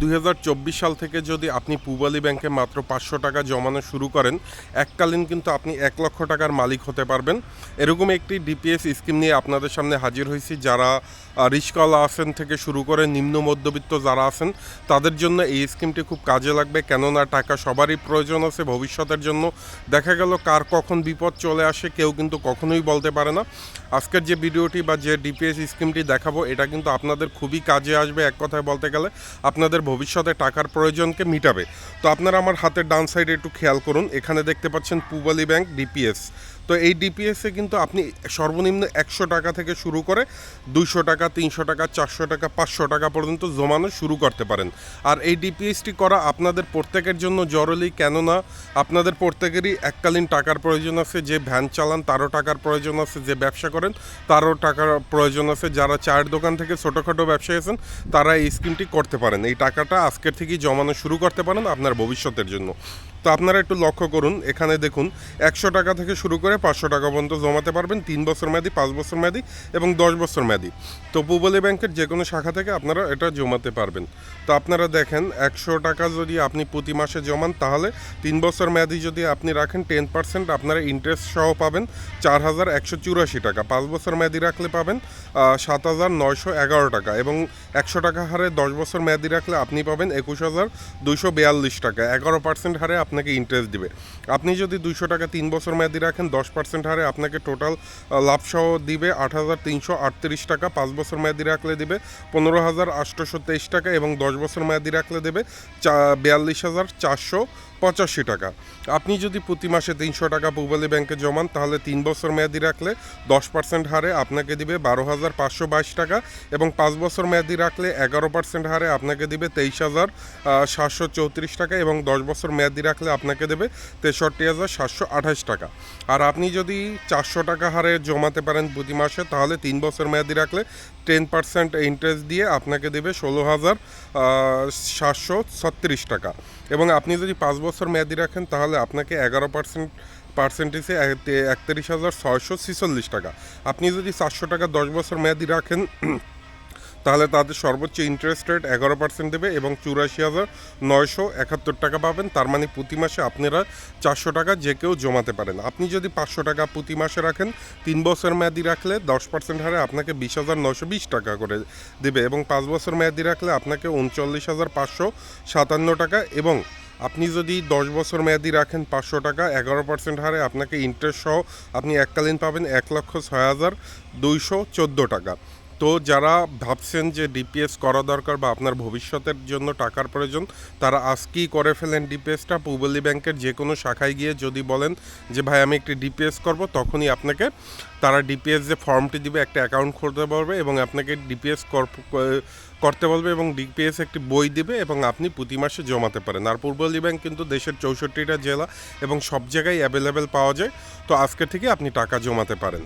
দুই হাজার চব্বিশ সাল থেকে যদি আপনি পূবালী ব্যাংকে মাত্র পাঁচশো টাকা জমানো শুরু করেন, এককালীন কিন্তু আপনি এক লক্ষ টাকার মালিক হতে পারবেন। এরকম একটি ডিপিএস স্কিম নিয়ে আপনাদের সামনে হাজির হয়েছি যারা রিস্কওয়ালা আছেন থেকে শুরু করে নিম্ন মধ্যবিত্ত যারা আছেন, তাদের জন্য এই স্কিমটি খুব কাজে লাগবে। কেননা টাকা সবারই প্রয়োজন আছে ভবিষ্যতের জন্য। দেখা গেল কার কখন বিপদ চলে আসে, কেউ কিন্তু কখনোই বলতে পারে না। আজকের যে ভিডিওটি বা যে ডিপিএস স্কিমটি দেখাবো, এটা কিন্তু আপনাদের খুবই কাজে আসবে। এক কথায় বলতে গেলে, আপনাদের ভবিষ্যতে টাকার প্রয়োজনকে মিটাবে। তো আপনারা আমার হাতের ডান সাইডে একটু খেয়াল করুন। এখানে দেখতে পাচ্ছেন পুবালি ব্যাংক, ডিপিএস। তো এই ডিপিএসে কিন্তু আপনি সর্বনিম্ন একশো টাকা থেকে শুরু করে দুইশো টাকা, তিনশো টাকা, চারশো টাকা, পাঁচশো টাকা পর্যন্ত জমানো শুরু করতে পারেন। আর এই ডিপিএসটি করা আপনাদের প্রত্যেকের জন্য জরুরি, কেননা আপনাদের প্রত্যেকেরই এককালীন টাকার প্রয়োজন আছে, যে ভ্যান চালান তারও টাকার প্রয়োজন আছে, যে ব্যবসা করেন তারও টাকার প্রয়োজন আছে, যারা চায়ের দোকান থেকে ছোটোখাটো ব্যবসায়ী আছেন, তারা এই স্কিমটি করতে পারেন। এই টাকাটা আজকের থেকেই জমানো শুরু করতে পারেন আপনার ভবিষ্যতের জন্য। তো আপনারা একটু লক্ষ্য করুন, এখানে দেখুন, একশো টাকা থেকে শুরু করে পাঁচশো টাকা পর্যন্ত জমাতে পারবেন, তিন বছর মেয়াদি, পাঁচ বছর মেয়াদি এবং দশ বছর মেয়াদি। তো পূবলী ব্যাংকের যে কোনো শাখা থেকে আপনারা এটা জমাতে পারবেন। তো আপনারা দেখেন, একশো টাকা যদি আপনি প্রতি মাসে জমান, তাহলে তিন বছর মেয়াদি যদি আপনি রাখেন টেন পার্সেন্ট আপনারা ইন্টারেস্ট সহ পাবেন চার হাজার একশো চুরাশি টাকা। পাঁচ বছর মেয়াদি রাখলে পাবেন সাত হাজার নয়শো এগারো টাকা এবং একশো টাকা হারে দশ বছর মেয়াদি রাখলে আপনি পাবেন একুশ হাজার দুশো বিয়াল্লিশ টাকা। এগারো পার্সেন্ট হারে আপনাকে ইন্টারেস্ট দিবে। আপনি যদি দুইশো টাকা তিন বছর মেয়াদি রাখেন, দশ পার্সেন্ট হারে আপনাকে টোটাল লাভ সহ দিবে আট হাজার তিনশো আটত্রিশ টাকা, পাঁচ বছর মেয়াদি রাখলে দিবে পনেরো হাজার আটশোশো তেইশ টাকা এবং দশ বছর মেয়াদি রাখলে দেবে চা, বিয়াল্লিশ হাজার চারশো পঁচাশি টাকা। আপনি যদি প্রতি মাসে তিনশো টাকা পূবালী ব্যাংকে জমান, তাহলে তিন বছর মেয়াদি রাখলে দশ পার্সেন্ট হারে আপনাকে দিবে বারো হাজার পাঁচশো বাইশ টাকা এবং পাঁচ বছর মেয়াদি রাখলে এগারো পার্সেন্ট হারে আপনাকে দিবে তেইশ হাজার সাতশো চৌত্রিশ টাকা এবং দশ বছর মেয়াদি রাখলে আপনাকে দেবে তেষট্টি হাজার সাতশো আঠাশ টাকা। আর আপনি যদি চারশো টাকা হারে জমাতে পারেন প্রতি মাসে, তাহলে তিন বছর মেয়াদি রাখলে টেন পার্সেন্ট ইন্টারেস্ট দিয়ে আপনাকে দেবে ষোলো হাজার সাতশো ছত্রিশ টাকা। এবং আপনি যদি পাঁচ বছর মেয়াদি রাখেন, তাহলে আপনাকে এগারো পার্সেন্ট পার্সেন্টেজে একত্রিশ হাজার ছয়শো ছিচল্লিশ টাকা। আপনি যদি চারশো টাকা দশ বছর মেয়াদি রাখেন তাহলে তাদের সর্বোচ্চ ইন্টারেস্ট রেট এগারো পার্সেন্ট দেবে এবং চুরাশি হাজার নয়শো একাত্তর টাকা পাবেন। তার মানে প্রতি মাসে আপনারা চারশো টাকা যে কেউ জমাতে পারেন। আপনি যদি পাঁচশো টাকা প্রতি মাসে রাখেন, তিন বছর মেয়াদি রাখলে দশ পার্সেন্ট হারে আপনাকে বিশ হাজার নয়শো বিশ টাকা করে দেবে এবং পাঁচ বছর মেয়াদি রাখলে আপনাকে উনচল্লিশ হাজার পাঁচশো সাতান্ন টাকা এবং আপনি যদি দশ বছর মেয়াদি রাখেন, পাঁচশো টাকা, এগারো পার্সেন্ট হারে আপনাকে ইন্টারেস্ট সহ আপনি এককালীন পাবেন এক লক্ষ ছয় হাজার দুইশো চোদ্দ টাকা। তো যারা ভাবছেন যে ডিপিএস করা দরকার বা আপনার ভবিষ্যতের জন্য টাকার প্রয়োজন, তারা আজকেই করে ফেলেন ডিপিএসটা পূবলী ব্যাংকের যে কোনো শাখায় গিয়ে যদি বলেন যে, ভাই, আমি একটি ডিপিএস করব, তখনই আপনাকে তারা ডিপিএস যে ফর্মটি দিবে, একটা অ্যাকাউন্ট খুলতে পারবে এবং আপনাকে ডিপিএস করতে বলবে এবং ডিপিএস একটি বই দিবে এবং আপনি প্রতি মাসে জমাতে পারেন। আর পূর্বলী ব্যাংক কিন্তু দেশের চৌষট্টিটা জেলা এবং সব জায়গায় অ্যাভেলেবেল পাওয়া যায়। তো আজকে থেকে আপনি টাকা জমাতে পারেন।